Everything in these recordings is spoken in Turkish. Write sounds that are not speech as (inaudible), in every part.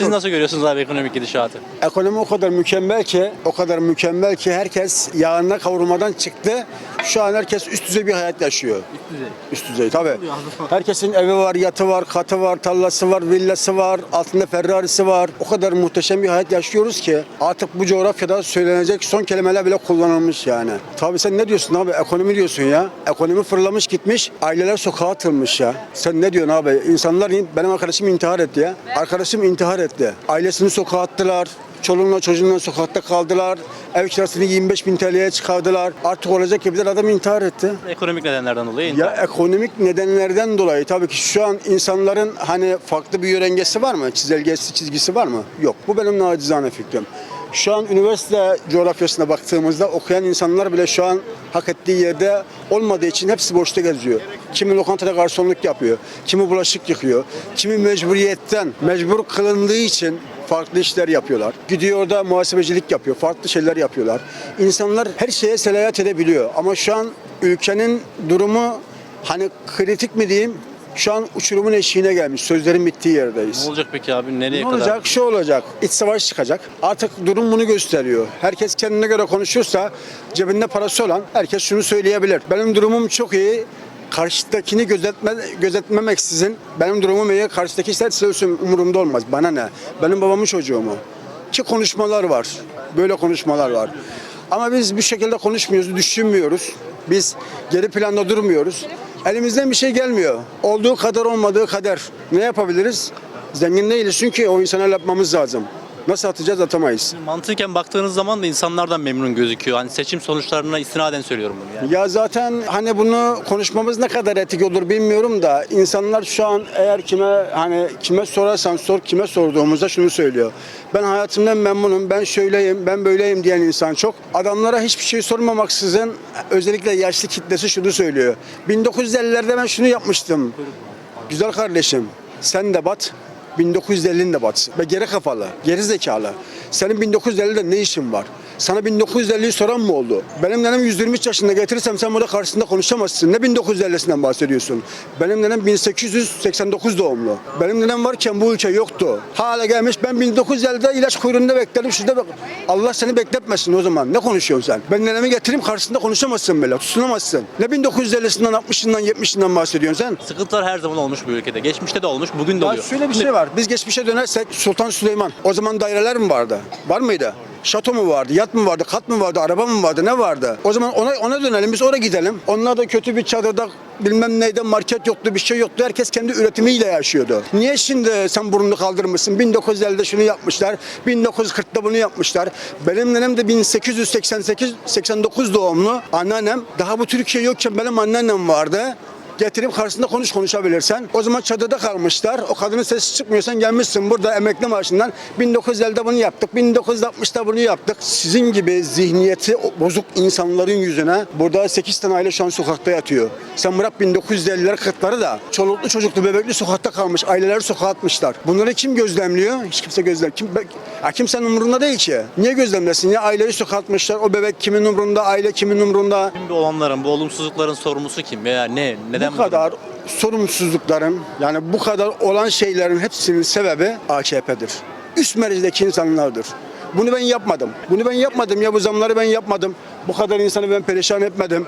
Siz nasıl görüyorsunuz abi ekonomik gidişatı? Ekonomi o kadar mükemmel ki, o kadar mükemmel ki herkes yağına kavurmadan çıktı. Şu an herkes üst düzey bir hayat yaşıyor. Üst düzey tabii. Herkesin evi var, yatı var, katı var, tarlası var, villası var, altında Ferrari'si var. O kadar muhteşem bir hayat yaşıyoruz ki artık bu coğrafyada söylenecek son kelimeler bile kullanılmış yani. Tabii sen ne diyorsun abi? Ekonomi diyorsun ya. Ekonomi fırlamış gitmiş, aileler sokağa atılmış ya. Sen ne diyorsun abi? İnsanlar, benim arkadaşım intihar etti ya. Arkadaşım intihar etti. Ailesini sokağa attılar. Çoluğunla çocuğunla sokakta kaldılar. Ev kirasını 25 bin TL'ye çıkardılar. Artık olacak gibi bir adam intihar etti. Ekonomik nedenlerden dolayı Ya intihar. ekonomik nedenlerden dolayı tabii ki şu an insanların hani farklı bir yörengesi var mı? Çizelgesi, çizgisi var mı? Yok. Bu benim nacizane fikrim. Şu an üniversite coğrafyasına baktığımızda okuyan insanlar bile şu an hak ettiği yerde olmadığı için hepsi boşta geziyor. Kimi lokantada garsonluk yapıyor, kimi bulaşık yıkıyor, kimi mecburiyetten, mecbur kılındığı için farklı işler yapıyorlar. Gidiyor da muhasebecilik yapıyor, farklı şeyler yapıyorlar. İnsanlar her şeye selayat edebiliyor ama şu an ülkenin durumu hani kritik mi diyeyim? Şu an uçurumun eşiğine gelmiş. Sözlerin bittiği yerdeyiz. Ne olacak peki abi? Nereye Ne kadar? olacak? Şu olacak. İç savaş çıkacak. Artık durum bunu gösteriyor. Herkes kendine göre konuşursa cebinde parası olan herkes şunu söyleyebilir. Benim durumum çok iyi. Karşıdakini gözetme, gözetmemeksizin benim durumum iyi. Karşıdaki isterse söylesin umurumda olmaz. Bana ne? Benim babamın çocuğu mu? Ki konuşmalar var. Böyle konuşmalar var. Ama biz bu şekilde konuşmuyoruz, düşünmüyoruz. Biz geri planda durmuyoruz. Elimizden bir şey gelmiyor. Olduğu kadar olmadığı kadar. Ne yapabiliriz? Zengin değiliz çünkü o insana yapmamız lazım. Nasıl atacağız atamayız. Mantıken baktığınız zaman da insanlardan memnun gözüküyor. Hani seçim sonuçlarına istinaden söylüyorum bunu yani. Ya zaten hani bunu konuşmamız ne kadar etik olur bilmiyorum da insanlar şu an eğer kime hani kime sorarsan sor kime sorduğumuzda şunu söylüyor. Ben hayatımdan memnunum, ben şöyleyim, ben böyleyim diyen insan çok. Adamlara hiçbir şey sormamaksızın özellikle yaşlı kitlesi şunu söylüyor. 1950'lerde ben şunu yapmıştım. Güzel kardeşim sen de bat 1950'nin de batsın. Ve geri kafalı, geri zekalı. Senin 1950'de ne işin var? Sana 1950'yi soran mı oldu? Benim nenem 123 yaşında getirirsem sen burada karşısında konuşamazsın. Ne 1950'sinden bahsediyorsun? Benim nenem 1889 doğumlu. Benim nenem varken bu ülke yoktu. Hala gelmiş ben 1950'de ilaç kuyruğunda bekledim. Şurada bak. Allah seni bekletmesin o zaman. Ne konuşuyorsun sen? Ben nenemi getireyim karşısında konuşamazsın böyle. Tutunamazsın. Ne 1950'sinden 60'ından 70'inden bahsediyorsun sen? Sıkıntılar her zaman olmuş bu ülkede. Geçmişte de olmuş, bugün de Ya oluyor. şöyle bir şey var. Biz geçmişe dönersek Sultan Süleyman. O zaman daireler mi vardı? Var mıydı? Şato mu vardı? Yat mı vardı? Kat mı vardı? Araba mı vardı? Ne vardı? O zaman ona ona dönelim. Biz oraya gidelim. Onlar da kötü bir çadırda bilmem neyde market yoktu, bir şey yoktu. Herkes kendi üretimiyle yaşıyordu. Niye şimdi sen burnunu kaldırmışsın? 1950'de şunu yapmışlar. 1940'da bunu yapmışlar. Benim nenem de 1888 89 doğumlu. Anneannem daha bu Türkiye yokken benim anneannem vardı. Getirip karşısında konuş konuşabilirsen. O zaman çadırda kalmışlar. O kadının sesi çıkmıyorsan gelmişsin burada emekli maaşından 1950'de bunu yaptık. 1960'da bunu yaptık. Sizin gibi zihniyeti bozuk insanların yüzüne burada 8 tane aile şu an sokakta yatıyor. Sen bırak 1950'ler 40'ları da çoluklu çocuklu bebekli sokakta kalmış. Aileleri sokağa atmışlar. Bunları kim gözlemliyor? Hiç kimse gözlem. Kim, ya kimsenin umurunda değil ki. Niye gözlemlesin? Ya aileyi sokağa atmışlar. O bebek kimin umurunda? Aile kimin umurunda? Şimdi olanların, bu olumsuzlukların sorumlusu kim veya ne? Neden bu kadar sorumsuzlukların yani bu kadar olan şeylerin hepsinin sebebi AKP'dir. Üst merizdeki insanlardır. Bunu ben yapmadım. Bunu ben yapmadım ya bu zamları ben yapmadım. Bu kadar insanı ben perişan etmedim.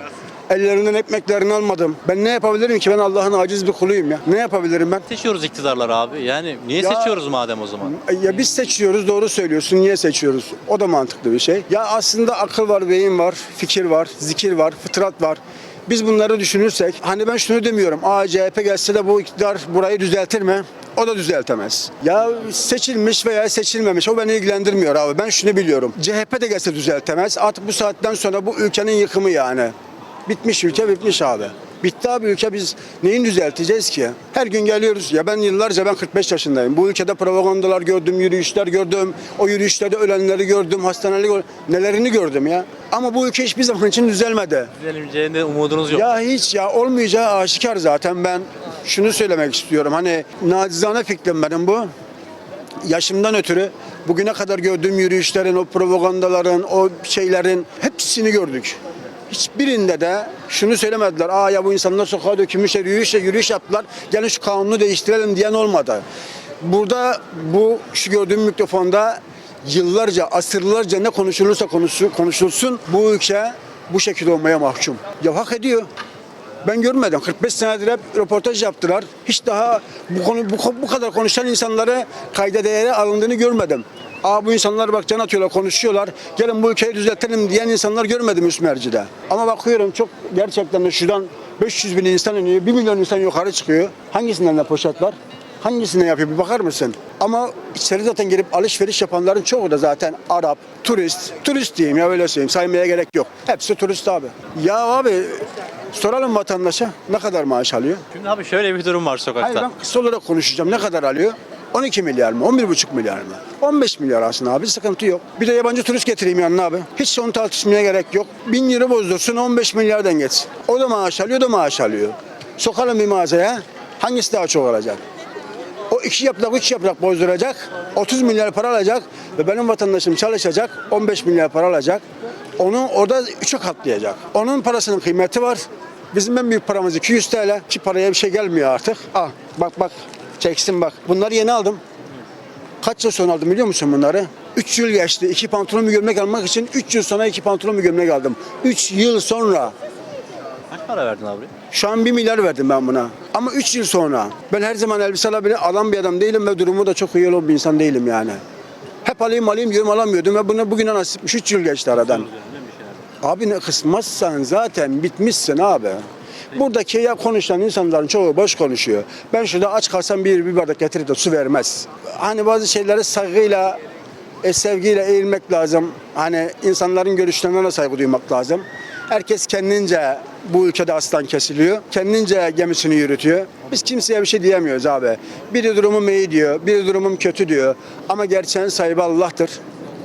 Ellerinden ekmeklerini almadım. Ben ne yapabilirim ki? Ben Allah'ın aciz bir kuluyum ya. Ne yapabilirim ben? seçiyoruz iktidarları abi? Yani niye Ya- seçiyoruz madem o zaman? Ya biz seçiyoruz doğru söylüyorsun. Niye seçiyoruz? O da mantıklı bir şey. Ya aslında akıl var, beyin var, fikir var, zikir var, fıtrat var. Biz bunları düşünürsek hani ben şunu demiyorum. Aa CHP gelse de bu iktidar burayı düzeltir mi? O da düzeltemez. Ya seçilmiş veya seçilmemiş o beni ilgilendirmiyor abi. Ben şunu biliyorum. CHP de gelse düzeltemez. Artık bu saatten sonra bu ülkenin yıkımı yani. Bitmiş ülke bitmiş abi. Bitti abi ülke biz neyin düzelteceğiz ki? Her gün geliyoruz. Ya ben yıllarca ben 45 yaşındayım. Bu ülkede propagandalar gördüm, yürüyüşler gördüm. O yürüyüşlerde ölenleri gördüm, hastaneleri. Nelerini gördüm ya. Ama bu ülke hiçbir zaman için düzelmedi. Düzeleceğinde umudunuz yok. Ya hiç ya olmayacağı aşikar zaten ben şunu söylemek istiyorum. Hani nacizane fikrim benim bu. Yaşımdan ötürü bugüne kadar gördüğüm yürüyüşlerin, o propagandaların, o şeylerin hepsini gördük. Hiçbirinde de şunu söylemediler. Aa ya bu insanlar sokağa dökülmüşler, yürüyüş, yürüyüş yaptılar. Gelin şu kanunu değiştirelim diyen olmadı. burada bu şu gördüğüm mikrofonda yıllarca, asırlarca ne konuşulursa konuşu- konuşulsun bu ülke bu şekilde olmaya mahkum. Ya hak ediyor. Ben görmedim. 45 senedir hep röportaj yaptılar. Hiç daha bu konu bu, bu kadar konuşan insanları kayda değere alındığını görmedim. Aa bu insanlar bak can atıyorlar, konuşuyorlar. Gelin bu ülkeyi düzeltelim diyen insanlar görmedim üst mercide. Ama bakıyorum çok gerçekten de şuradan 500 bin insan iniyor, 1 milyon insan yukarı çıkıyor. Hangisinden de poşet var? Hangisine yapıyor bir bakar mısın? Ama içeri zaten girip alışveriş yapanların çoğu da zaten Arap, turist. Turist diyeyim ya öyle söyleyeyim saymaya gerek yok. Hepsi turist abi. Ya abi soralım vatandaşa ne kadar maaş alıyor? Şimdi abi şöyle bir durum var sokakta. Hayır ben kısa olarak konuşacağım. Ne kadar alıyor? 12 milyar mı? 11,5 milyar mı? 15 milyar aslında abi sıkıntı yok. Bir de yabancı turist getireyim yanına abi. Hiç onu tartışmaya gerek yok. 1000 lira bozdursun 15 milyardan geçsin. O da maaş alıyor o da maaş alıyor. Sokalım bir mağazaya hangisi daha çok alacak? O iki yaprak, üç yaprak bozduracak. 30 milyar para alacak ve benim vatandaşım çalışacak. 15 milyar para alacak. Onu orada üçe katlayacak. Onun parasının kıymeti var. Bizim en büyük paramız 200 TL. Ki paraya bir şey gelmiyor artık. Ah bak bak çeksin bak. Bunları yeni aldım. Kaç yıl sonra aldım biliyor musun bunları? 3 yıl geçti. İki pantolon bir gömlek almak için 3 yıl sonra iki pantolon bir gömlek aldım. 3 yıl sonra. Kaç para verdin abi? Şu an 1 milyar verdim ben buna. Ama 3 yıl sonra. Ben her zaman elbise alabilen alan bir adam değilim ve durumu da çok iyi olan bir insan değilim yani. Hep alayım alayım diyorum alamıyordum ve bunu bugüne nasipmiş 3 yıl geçti aradan. Abi ne kısmazsan zaten bitmişsin abi. Buradaki ya konuşan insanların çoğu boş konuşuyor. Ben şurada aç kalsam bir, bir bardak getirip de su vermez. Hani bazı şeyleri saygıyla, e, sevgiyle eğilmek lazım. Hani insanların görüşlerine saygı duymak lazım. Herkes kendince bu ülkede aslan kesiliyor. Kendince gemisini yürütüyor. Biz kimseye bir şey diyemiyoruz abi. Biri durumum iyi diyor, biri durumum kötü diyor. Ama gerçeğin sahibi Allah'tır.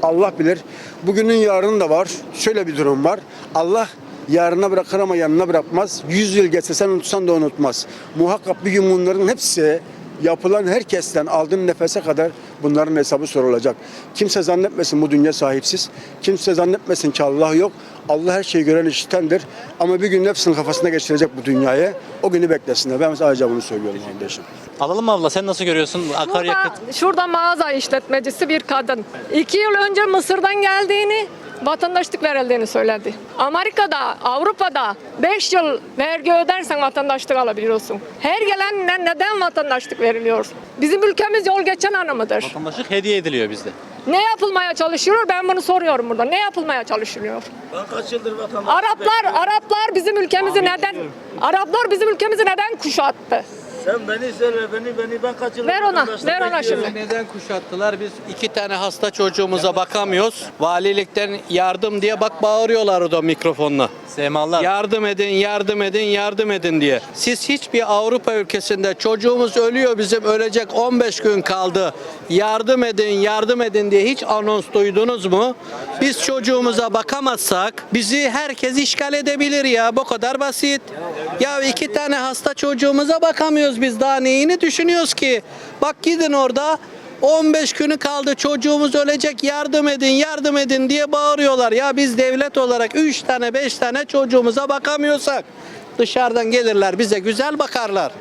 Allah bilir. Bugünün yarını da var. Şöyle bir durum var. Allah yarına bırakır ama yanına bırakmaz. Yüz yıl geçse sen unutsan da unutmaz. Muhakkak bir gün bunların hepsi yapılan herkesten aldığın nefese kadar bunların hesabı sorulacak. Kimse zannetmesin bu dünya sahipsiz. Kimse zannetmesin ki Allah yok. Allah her şeyi gören işitendir. Ama bir gün hepsinin kafasına geçirecek bu dünyayı. O günü beklesinler. Ben sadece bunu söylüyorum kardeşim. Alalım mı abla sen nasıl görüyorsun akaryakıt? Şurada, şurada mağaza işletmecisi bir kadın. İki yıl önce Mısır'dan geldiğini, vatandaşlık verildiğini söyledi. Amerika'da, Avrupa'da 5 yıl vergi ödersen vatandaşlık alabiliyorsun. Her gelenle neden vatandaşlık veriliyor? Bizim ülkemiz yol geçen anı mıdır? Vatandaşlık hediye ediliyor bizde. Ne yapılmaya çalışıyor? Ben bunu soruyorum burada. Ne yapılmaya çalışılıyor? Ben kaç yıldır vatandaşlık Araplar, Araplar bizim ülkemizi neden Araplar bizim ülkemizi neden kuşattı? Sen beni söyle beni beni ben kaç Ver ona, ver ona şimdi. Neden kuşattılar? Biz iki tane hasta çocuğumuza bakamıyoruz. Valilikten yardım diye bak bağırıyorlar o da mikrofonla. Semalar. Yardım edin, yardım edin, yardım edin diye. Siz hiçbir Avrupa ülkesinde çocuğumuz ölüyor bizim ölecek 15 gün kaldı. Yardım edin, yardım edin diye hiç anons duydunuz mu? Biz çocuğumuza bakamazsak bizi herkes işgal edebilir ya. Bu kadar basit. Ya iki tane hasta çocuğumuza bakamıyoruz biz daha neyini düşünüyoruz ki? Bak gidin orada 15 günü kaldı çocuğumuz ölecek yardım edin yardım edin diye bağırıyorlar. Ya biz devlet olarak 3 tane 5 tane çocuğumuza bakamıyorsak dışarıdan gelirler bize güzel bakarlar.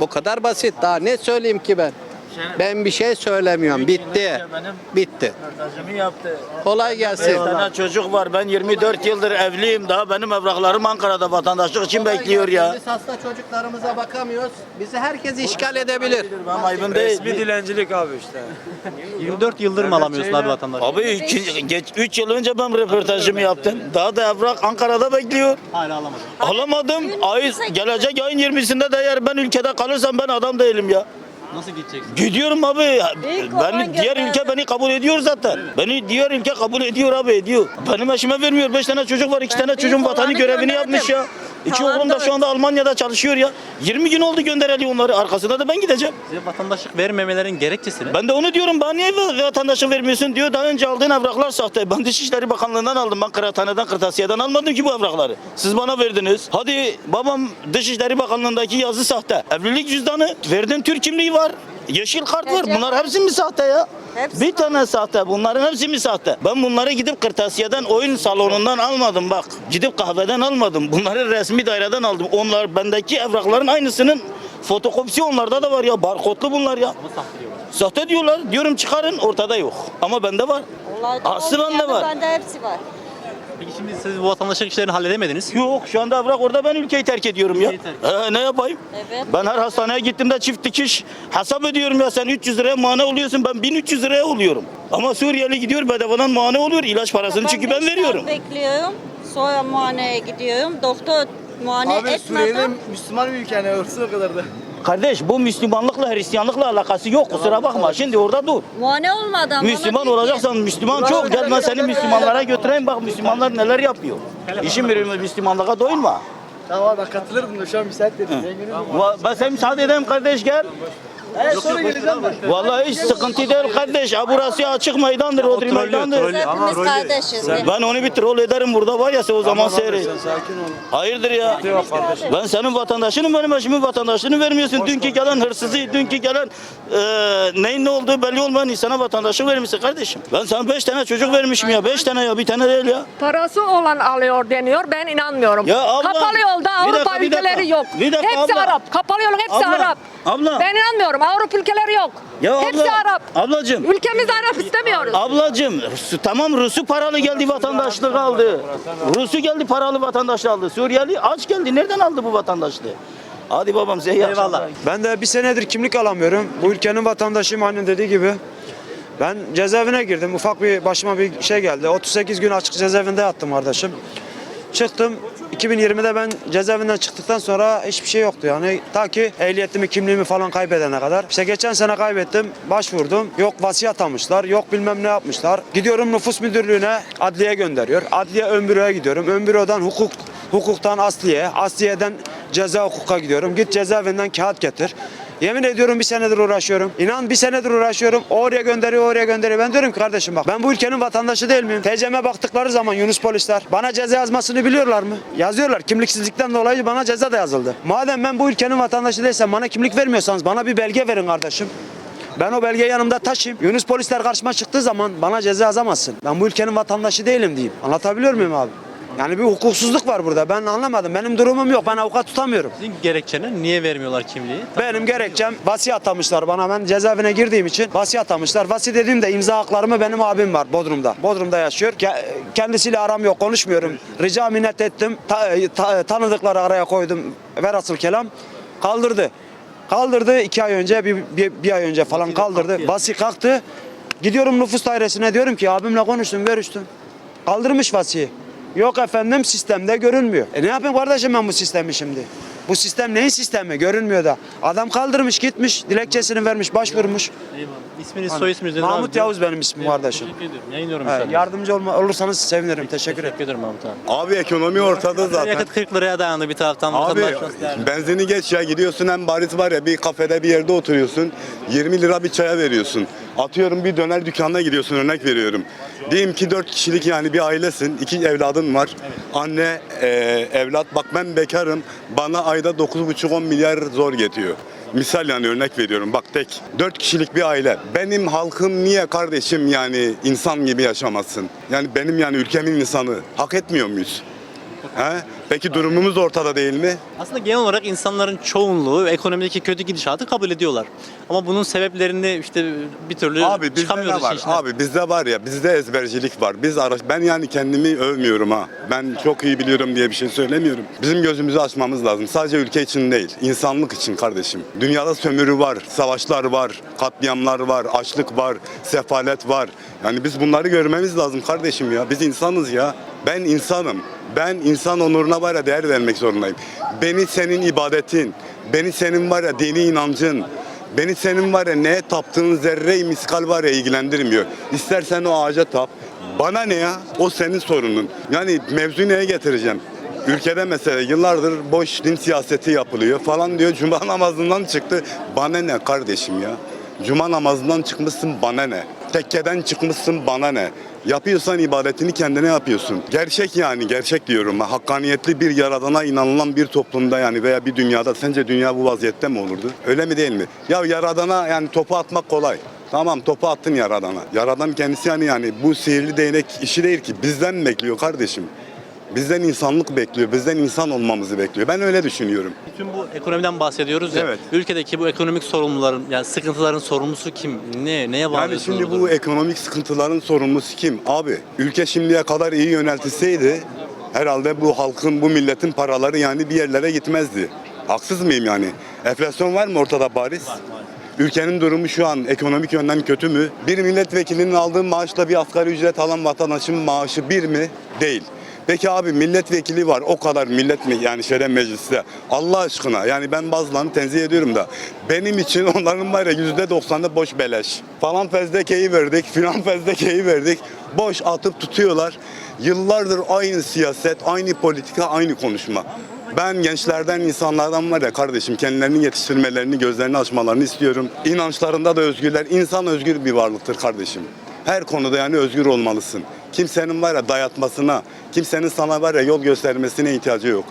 Bu kadar basit daha ne söyleyeyim ki ben? Ben bir şey söylemiyorum. Bitti. Bitti. Röportajımı yaptı. Kolay Bir gelsin. tane çocuk var. Ben 24 yıldır evliyim. Daha benim evraklarım Ankara'da vatandaşlık için bekliyor ya. Biz hasta çocuklarımıza bakamıyoruz. Bizi herkes işgal edebilir. Ben ayıbın değil. Resmi dilencilik abi işte. (laughs) 24 yıldır mı alamıyorsun abi vatandaşlık? Abi iki, geç 3 yıl önce ben röportajımı yaptım. Daha da evrak Ankara'da bekliyor. Hala alamadım. Alamadım. Ay, gelecek ayın 20'sinde de eğer ben ülkede kalırsam ben adam değilim ya. Nasıl gideceksin? Gidiyorum abi. İlk Beni diğer geldi. ülke beni kabul ediyor zaten. Beni diğer ülke kabul ediyor abi ediyor. Benim eşime vermiyor. Beş tane çocuk var. iki tane çocuğum ilk vatani olanı görevini yapmış ya. İki oğlum da şu anda Almanya'da çalışıyor ya. 20 gün oldu göndereli onları. Arkasında da ben gideceğim. Size vatandaşlık vermemelerin gerekçesi ne? Ben de onu diyorum. Bana niye va- vatandaşlık vermiyorsun diyor. Daha önce aldığın evraklar sahte. Ben Dışişleri Bakanlığı'ndan aldım. Ben kıraathaneden, kırtasiyeden almadım ki bu evrakları. Siz bana verdiniz. Hadi babam Dışişleri Bakanlığı'ndaki yazı sahte. Evlilik cüzdanı. Verdin Türk kimliği var. Yeşil kart var. Bunlar hepsi mi sahte ya? Bir tane sahte. Bunların hepsi mi sahte? Ben bunları gidip kırtasiyeden, oyun salonundan almadım bak. Gidip kahveden almadım. Bunları resmi daireden aldım. Onlar bendeki evrakların aynısının fotokopisi onlarda da var ya. Barkodlu bunlar ya. Sahte diyorlar. Diyorum çıkarın ortada yok. Ama bende var. Aslı bende var. Bende hepsi var. Peki şimdi siz bu vatandaşlık işlerini halledemediniz. Yok şu anda bırak orada ben ülkeyi terk ediyorum ya. Ee, ne yapayım? Evet. Ben her hastaneye gittiğimde çift dikiş hesap ediyorum ya sen 300 liraya mane oluyorsun ben 1300 liraya oluyorum. Ama Suriyeli gidiyor bedavadan mane oluyor ilaç parasını çünkü ben beş veriyorum. bekliyorum. Sonra muayeneye gidiyorum. Doktor muayene Abi etmeden Müslüman bir ülke yani o kadar da. Kardeş bu Müslümanlıkla Hristiyanlıkla alakası yok kusura bakma şimdi orada dur. muayene olmadan bana Müslüman olacaksan Müslüman çok gel ben seni Müslümanlara götüreyim bak Müslümanlar neler yapıyor. İşin bir Müslümanlığa doyunma. Tamam bak katılırdım da şu an müsait dedim. Zenginim. Ben sen müsaade edeyim kardeş gel. Evet sonra geleceğim ben. Vallahi hiç sıkıntı değil kardeş. Ha burası açık meydandır, odri trollüyor, meydandır. trollüyor. Hepimiz kardeşiz. Ben onu bir troll ederim burada var ya sen o zaman seyret. Hayırdır ya? Ben senin vatandaşınım benim eşimin vatandaşlığını vermiyorsun. Dünkü gelen hırsızı, dünkü gelen e, neyin ne olduğu belli olmayan insana vatandaşlık vermişsin kardeşim. Ben sana beş tane çocuk vermişim ya. Beş tane ya bir tane değil ya. Parası olan alıyor deniyor. Ben inanmıyorum. Ya abla, Kapalı yolda bir Avrupa dakika, bir dakika. ülkeleri yok. Bir dakika hepsi abla. Arap. Kapalı yolun hepsi Abla, Arap. abla. Ben inanmıyorum. Avrupa ülkeleri yok. Ya hepsi abla, Arap. ablacığım. Ülkemiz Arap istemiyoruz. Ablacım tamam Rus'u paralı geldi vatandaşlık aldı. Rus'u geldi paralı vatandaşlık aldı. Suriyeli aç geldi. Nereden aldı bu vatandaşlığı? Hadi babam size iyi Eyvallah. Ben de bir senedir kimlik alamıyorum. Bu ülkenin vatandaşıyım annem dediği gibi. Ben cezaevine girdim. Ufak bir başıma bir şey geldi. 38 gün açık cezaevinde yattım kardeşim. Çıktım. 2020'de ben cezaevinden çıktıktan sonra hiçbir şey yoktu yani. Ta ki ehliyetimi, kimliğimi falan kaybedene kadar. İşte geçen sene kaybettim. Başvurdum. Yok vasiyet almışlar. Yok bilmem ne yapmışlar. Gidiyorum nüfus müdürlüğüne adliye gönderiyor. Adliye ön büroya gidiyorum. Ön bürodan hukuk hukuktan asliye, asliyeden ceza hukuka gidiyorum. Git cezaevinden kağıt getir. Yemin ediyorum bir senedir uğraşıyorum. İnan bir senedir uğraşıyorum. Oraya gönderiyor, oraya gönderiyor. Ben diyorum kardeşim bak ben bu ülkenin vatandaşı değil miyim? TCM'e baktıkları zaman Yunus polisler bana ceza yazmasını biliyorlar mı? Yazıyorlar. Kimliksizlikten dolayı bana ceza da yazıldı. Madem ben bu ülkenin vatandaşı değilsem bana kimlik vermiyorsanız bana bir belge verin kardeşim. Ben o belgeyi yanımda taşıyayım. Yunus polisler karşıma çıktığı zaman bana ceza yazamazsın. Ben bu ülkenin vatandaşı değilim diyeyim. Anlatabiliyor muyum abi? Yani bir hukuksuzluk var burada. Ben anlamadım. Benim durumum yok. Ben avukat tutamıyorum. Sizin gerekçene niye vermiyorlar kimliği? Benim gerekçem vasi atamışlar bana. Ben cezaevine girdiğim için vasi atamışlar. Vasi dediğimde imza haklarımı benim abim var Bodrum'da. Bodrum'da yaşıyor. Ke- Kendisiyle aram yok konuşmuyorum. Rica minnet ettim. Ta- ta- tanıdıkları araya koydum. Velhasıl kelam kaldırdı. Kaldırdı iki ay önce bir, bir, bir ay önce falan kaldırdı. Vasi kalktı. Gidiyorum nüfus dairesine diyorum ki abimle konuştum görüştüm. Kaldırmış vasiyi. Yok efendim sistemde görünmüyor. E ne yapayım kardeşim ben bu sistemi şimdi? Bu sistem neyin sistemi? Görünmüyor da. Adam kaldırmış gitmiş, dilekçesini vermiş, başvurmuş. Eyvallah. İsminiz, soy isminiz nedir Mahmut abi? Yavuz benim ismim kardeşim. Teşekkür ediyorum. Yayınlıyorum He, müsaadenizle. yardımcı olma, olursanız sevinirim. Teşekkür ederim. Teşekkür ederim Mahmut abi. Abi ekonomi ortada zaten. Yakıt 40 liraya dayandı bir taraftan. Abi Vatandaş nasıl benzini geç ya gidiyorsun en bariz var ya bir kafede bir yerde oturuyorsun 20 lira bir çaya veriyorsun. Atıyorum bir döner dükkanına gidiyorsun örnek veriyorum. Diyelim ki 4 kişilik yani bir ailesin iki evladın var. Anne e, evlat bak ben bekarım bana ayda 9,5-10 milyar zor getiriyor. Misal yani örnek veriyorum bak tek 4 kişilik bir aile. Benim halkım niye kardeşim yani insan gibi yaşamasın? Yani benim yani ülkemin insanı hak etmiyor muyuz? He? Peki durumumuz ortada değil mi? Aslında genel olarak insanların çoğunluğu ekonomideki kötü gidişatı kabul ediyorlar. Ama bunun sebeplerini işte bir türlü Abi bizde çıkamıyoruz var? içinden. Abi bizde var ya bizde ezbercilik var. Biz araç ben yani kendimi övmüyorum ha. Ben çok iyi biliyorum diye bir şey söylemiyorum. Bizim gözümüzü açmamız lazım. Sadece ülke için değil, insanlık için kardeşim. Dünyada sömürü var, savaşlar var, katliamlar var, açlık var, sefalet var. Yani biz bunları görmemiz lazım kardeşim ya. Biz insanız ya. Ben insanım. Ben insan onuruna var ya değer vermek zorundayım. Beni senin ibadetin, beni senin var ya dini inancın, Beni senin var ya neye taptığın zerre miskal var ya ilgilendirmiyor. İstersen o ağaca tap. Bana ne ya? O senin sorunun. Yani mevzu neye getireceğim? Ülkede mesela yıllardır boş din siyaseti yapılıyor falan diyor. Cuma namazından çıktı. Bana ne kardeşim ya? Cuma namazından çıkmışsın bana ne? Tekkeden çıkmışsın bana ne? Yapıyorsan ibadetini kendine yapıyorsun. Gerçek yani gerçek diyorum. Hakkaniyetli bir yaradana inanılan bir toplumda yani veya bir dünyada sence dünya bu vaziyette mi olurdu? Öyle mi değil mi? Ya yaradana yani topu atmak kolay. Tamam topu attın yaradana. Yaradan kendisi yani yani bu sihirli değnek işi değil ki bizden bekliyor kardeşim? Bizden insanlık bekliyor. Bizden insan olmamızı bekliyor. Ben öyle düşünüyorum. Bütün bu ekonomiden bahsediyoruz ya. Evet. Ülkedeki bu ekonomik sorumluların yani sıkıntıların sorumlusu kim? Ne neye bağlı? Yani şimdi bu ekonomik sıkıntıların sorumlusu kim? Abi ülke şimdiye kadar iyi yönetilseydi herhalde bu halkın, bu milletin paraları yani bir yerlere gitmezdi. Haksız mıyım yani? Enflasyon var mı ortada bariz? Ülkenin durumu şu an ekonomik yönden kötü mü? Bir milletvekilinin aldığı maaşla bir asgari ücret alan vatandaşın maaşı bir mi? Değil. Peki abi milletvekili var o kadar millet mi yani şeyden mecliste Allah aşkına yani ben bazılarını tenzih ediyorum da benim için onların var ya yüzde doksanı boş beleş falan fezlekeyi verdik filan (laughs) fezlekeyi verdik boş atıp tutuyorlar yıllardır aynı siyaset aynı politika aynı konuşma ben gençlerden, insanlardan var ya kardeşim kendilerini yetiştirmelerini, gözlerini açmalarını istiyorum. İnançlarında da özgürler. İnsan özgür bir varlıktır kardeşim. Her konuda yani özgür olmalısın. Kimsenin var ya dayatmasına, kimsenin sana var ya yol göstermesine ihtiyacı yok.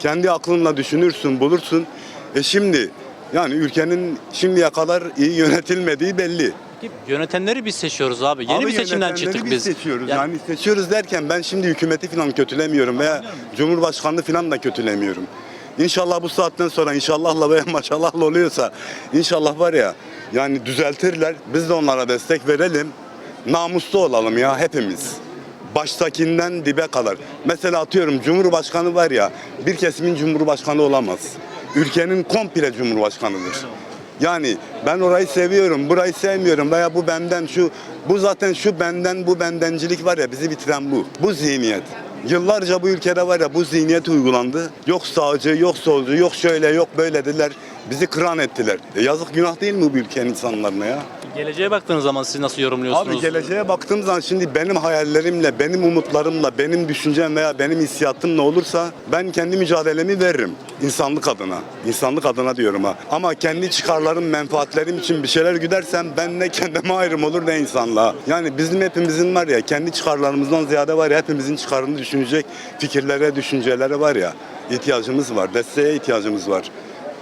Kendi aklınla düşünürsün, bulursun. E şimdi yani ülkenin şimdiye kadar iyi yönetilmediği belli. Yönetenleri biz seçiyoruz abi. Yeni Abi bir seçimden çıktık biz. biz. seçiyoruz. Yani- Yani, seçiyoruz derken ben şimdi hükümeti falan kötülemiyorum veya Cumhurbaşkanlığı falan da kötülemiyorum. İnşallah bu saatten sonra inşallahla veya (laughs) maşallahla oluyorsa inşallah var ya yani düzeltirler. Biz de onlara destek verelim. Namuslu olalım ya hepimiz. Baştakinden dibe kadar. Mesela atıyorum Cumhurbaşkanı var ya bir kesimin Cumhurbaşkanı olamaz. Ülkenin komple Cumhurbaşkanıdır. Yani ben orayı seviyorum, burayı sevmiyorum veya bu benden şu, bu zaten şu benden bu bendencilik var ya bizi bitiren bu. Bu zihniyet. Yıllarca bu ülkede var ya bu zihniyet uygulandı. Yok sağcı, yok solcu, yok şöyle, yok böyle dediler. Bizi kıran ettiler. E yazık günah değil mi bu ülkenin insanlarına ya? Geleceğe baktığınız zaman siz nasıl yorumluyorsunuz? Abi geleceğe baktığım zaman şimdi benim hayallerimle, benim umutlarımla, benim düşüncem veya benim hissiyatım ne olursa ben kendi mücadelemi veririm. insanlık adına. İnsanlık adına diyorum ha. Ama kendi çıkarlarım, menfaatlerim için bir şeyler güdersem ben ne kendime ayrım olur ne insanlığa. Yani bizim hepimizin var ya kendi çıkarlarımızdan ziyade var ya hepimizin çıkarını düşünecek fikirlere, düşüncelere var ya ihtiyacımız var. Desteğe ihtiyacımız var.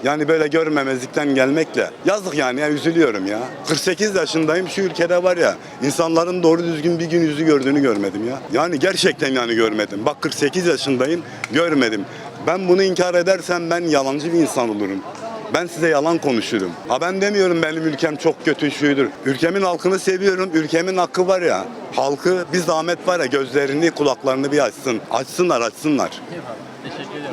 Yani böyle görmemezlikten gelmekle yazık yani ya üzülüyorum ya. 48 yaşındayım şu ülkede var ya insanların doğru düzgün bir gün yüzü gördüğünü görmedim ya. Yani gerçekten yani görmedim. Bak 48 yaşındayım görmedim. Ben bunu inkar edersem ben yalancı bir insan olurum. Ben size yalan konuşurum. Ha ben demiyorum benim ülkem çok kötü şuydur. Ülkemin halkını seviyorum. Ülkemin hakkı var ya. Halkı bir zahmet var ya gözlerini kulaklarını bir açsın. Açsınlar açsınlar.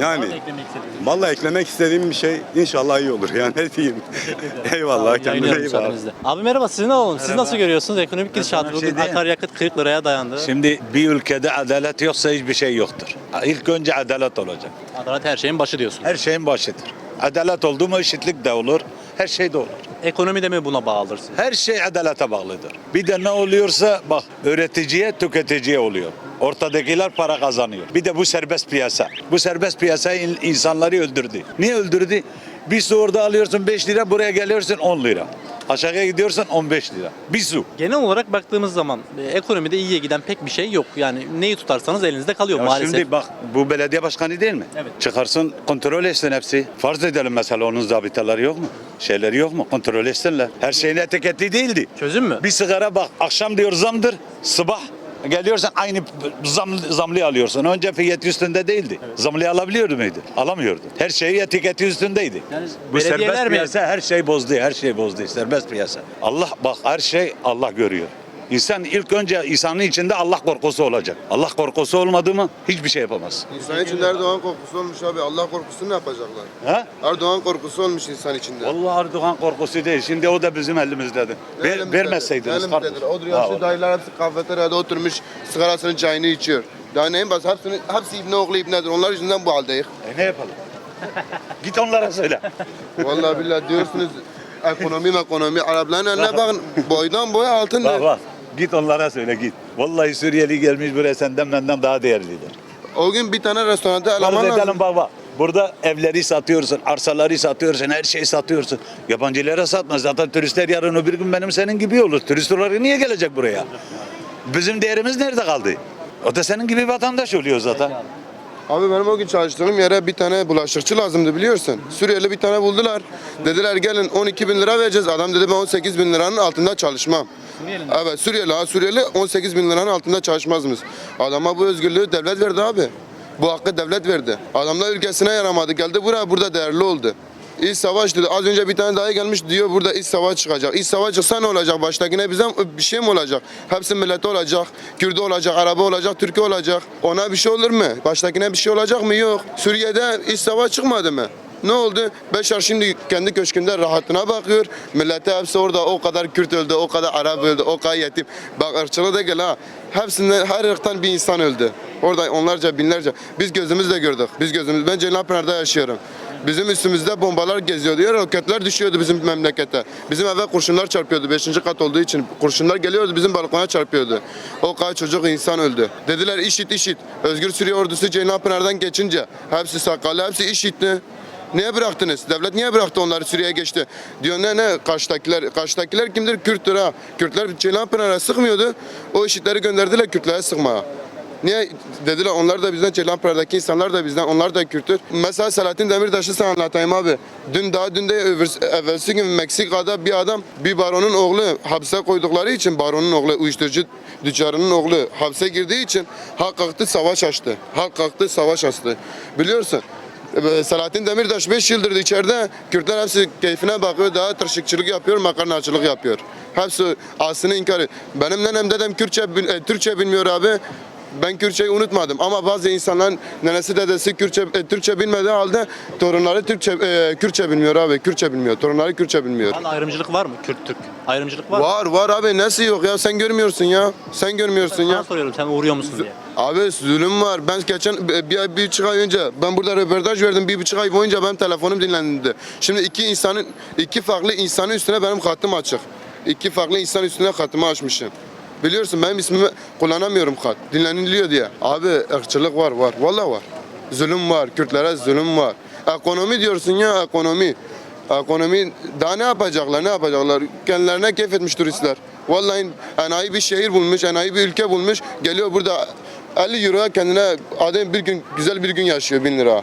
Yani- eklemek istediğiniz? Vallahi eklemek istediğim bir şey inşallah iyi olur. Yani ne diyeyim. (laughs) Eyvallah kendine iyi bak. Abi merhaba sizi ne alalım? Siz nasıl görüyorsunuz? Ekonomik gidişatı bugün şey diyeyim. akaryakıt 40 liraya dayandı. Şimdi bir ülkede adalet yoksa hiçbir şey yoktur. İlk önce adalet olacak. Adalet her şeyin başı diyorsun. Her şeyin başıdır. Adalet oldu mu eşitlik de olur. Her şey de olur. Ekonomi de mi buna bağlıdır? Her şey adalete bağlıdır. Bir de ne oluyorsa bak üreticiye tüketiciye oluyor. Ortadakiler para kazanıyor. Bir de bu serbest piyasa. Bu serbest piyasa in- insanları öldürdü. Niye öldürdü? Bir su orada alıyorsun 5 lira buraya geliyorsun 10 lira. Aşağıya gidiyorsun 15 lira. Bir su. Genel olarak baktığımız zaman e, ekonomide iyiye giden pek bir şey yok. Yani neyi tutarsanız elinizde kalıyor Ya maalesef. Şimdi bak bu belediye başkanı değil mi? Evet. Çıkarsın kontrol etsin hepsi. Farz edelim mesela onun zabitaları yok mu? Şeyleri yok mu? Kontrol etsinler. Her şeyin etiketli değildi. Çözüm mü? Bir sigara bak akşam diyor zamdır. Sabah geliyorsun aynı zam, zamlı alıyorsun. Önce fiyat üstünde değildi. Zamlı alabiliyordu muydu? Alamıyordu. Her şey etiketi üstündeydi. Yani Bu serbest mi- piyasa her şey bozdu. Her şey bozdu. Serbest piyasa. Allah bak her şey Allah görüyor. İnsan ilk önce insanın içinde Allah korkusu olacak. Allah korkusu olmadı mı hiçbir şey yapamaz. İnsan içinde Erdoğan korkusu olmuş abi. Allah korkusu ne yapacaklar? Ha? Erdoğan korkusu olmuş insan içinde. Vallahi Erdoğan korkusu değil. Şimdi o da bizim elimizdedir. Ne Ver, elimizdedir? vermeseydiniz Ne elimizdedir? O yaşlı dayılar hepsi kafeteryada oturmuş sigarasını çayını içiyor. Daha neyin bas? Hepsini, hepsi ibne oğlu ibnedir. Onlar yüzünden bu haldeyiz. E ne yapalım? (laughs) Git onlara söyle. Vallahi billahi diyorsunuz ekonomi ekonomi. Arapların eline bakın. Boydan boya altın. Bak bak. Git onlara söyle git. Vallahi Suriyeli gelmiş buraya senden benden daha değerlidir. O gün bir tane restoranda eleman lazım. edelim bak. Burada evleri satıyorsun, arsaları satıyorsun, her şeyi satıyorsun. Yabancılara satma. Zaten turistler yarın öbür gün benim senin gibi olur. Turist olarak niye gelecek buraya? Bizim değerimiz nerede kaldı? O da senin gibi vatandaş oluyor zaten. Abi benim o gün çalıştığım yere bir tane bulaşıkçı lazımdı biliyorsun. Suriyeli bir tane buldular. Dediler gelin 12 bin lira vereceğiz. Adam dedi ben 18 bin liranın altında çalışmam. Evet Suriyeli ha Suriyeli 18 bin liranın altında çalışmazmış. Adama bu özgürlüğü devlet verdi abi. Bu hakkı devlet verdi. Adamlar ülkesine yaramadı. Geldi buraya burada değerli oldu. İç savaş dedi. Az önce bir tane daha gelmiş diyor burada iç savaş çıkacak. İç savaş çıksa ne olacak? Baştakine bizden bir şey mi olacak? Hepsi milleti olacak. Kürdü olacak, Araba olacak, Türkiye olacak. Ona bir şey olur mu? Baştakine bir şey olacak mı? Yok. Suriye'de iç savaş çıkmadı mı? Ne oldu? Beşar şimdi kendi köşkünde rahatına bakıyor. Millete hepsi orada o kadar Kürt öldü, o kadar Arap öldü, o kadar yetim. Bak ırkçılığı da gel ha. Hepsinden her ırktan bir insan öldü. Orada onlarca binlerce. Biz gözümüzle gördük. Biz gözümüz. Ben Ceylanpınar'da yaşıyorum. Bizim üstümüzde bombalar geziyordu. Roketler düşüyordu bizim memlekete. Bizim eve kurşunlar çarpıyordu. Beşinci kat olduğu için kurşunlar geliyordu bizim balkona çarpıyordu. O kadar çocuk insan öldü. Dediler işit işit. Özgür Suriye ordusu Ceylanpınar'dan geçince hepsi sakallı, hepsi işitti. Niye bıraktınız? Devlet niye bıraktı onları Suriye'ye geçti? Diyor ne ne karşıdakiler, karşıdakiler kimdir? Kürttür ha. Kürtler Ceylanpınar'a sıkmıyordu. O işitleri gönderdiler Kürtlere sıkmaya. Niye dediler onlar da bizden Ceylanpınar'daki insanlar da bizden onlar da Kürttür. Mesela Selahattin Demirtaş'ı sana anlatayım abi. Dün daha dün de evvelsi gün Meksika'da bir adam bir baronun oğlu hapse koydukları için baronun oğlu uyuşturucu tüccarının oğlu hapse girdiği için halk kalktı savaş açtı. Halk kalktı savaş açtı. Biliyorsun e, Selahattin Demirtaş 5 yıldır içeride Kürtler hepsi keyfine bakıyor daha tırşıkçılık yapıyor makarnacılık yapıyor. Hepsi aslını inkar ediyor. Benim nenem dedem Kürtçe, e, Türkçe bilmiyor abi. Ben Kürtçeyi unutmadım ama bazı insanların nenesi dedesi Kürtçe, e, Türkçe bilmediği halde torunları Türkçe, e, Kürtçe bilmiyor abi. Kürtçe bilmiyor. Torunları Kürtçe bilmiyor. An ayrımcılık var mı? Kürt-Türk. Ayrımcılık var mı? Var var abi nasıl yok ya sen görmüyorsun ya. Sen görmüyorsun Sana ya. soruyorum sen uğruyor musun diye. Abi zulüm var. Ben geçen bir, bir, bir buçuk ay önce ben burada röportaj verdim. Bir buçuk ay boyunca benim telefonum dinlendi. Şimdi iki insanın iki farklı insanın üstüne benim hattım açık. İki farklı insan üstüne hattımı açmışım. Biliyorsun benim ismimi kullanamıyorum hat. Dinleniliyor diye. Abi ırkçılık var var. Vallahi var. Zulüm var. Kürtlere zulüm var. Ekonomi diyorsun ya ekonomi. Ekonomi daha ne yapacaklar ne yapacaklar? Kendilerine keyif etmiş turistler. Vallahi enayi bir şehir bulmuş, enayi bir ülke bulmuş. Geliyor burada 50 euro kendine adam bir gün güzel bir gün yaşıyor 1000 lira.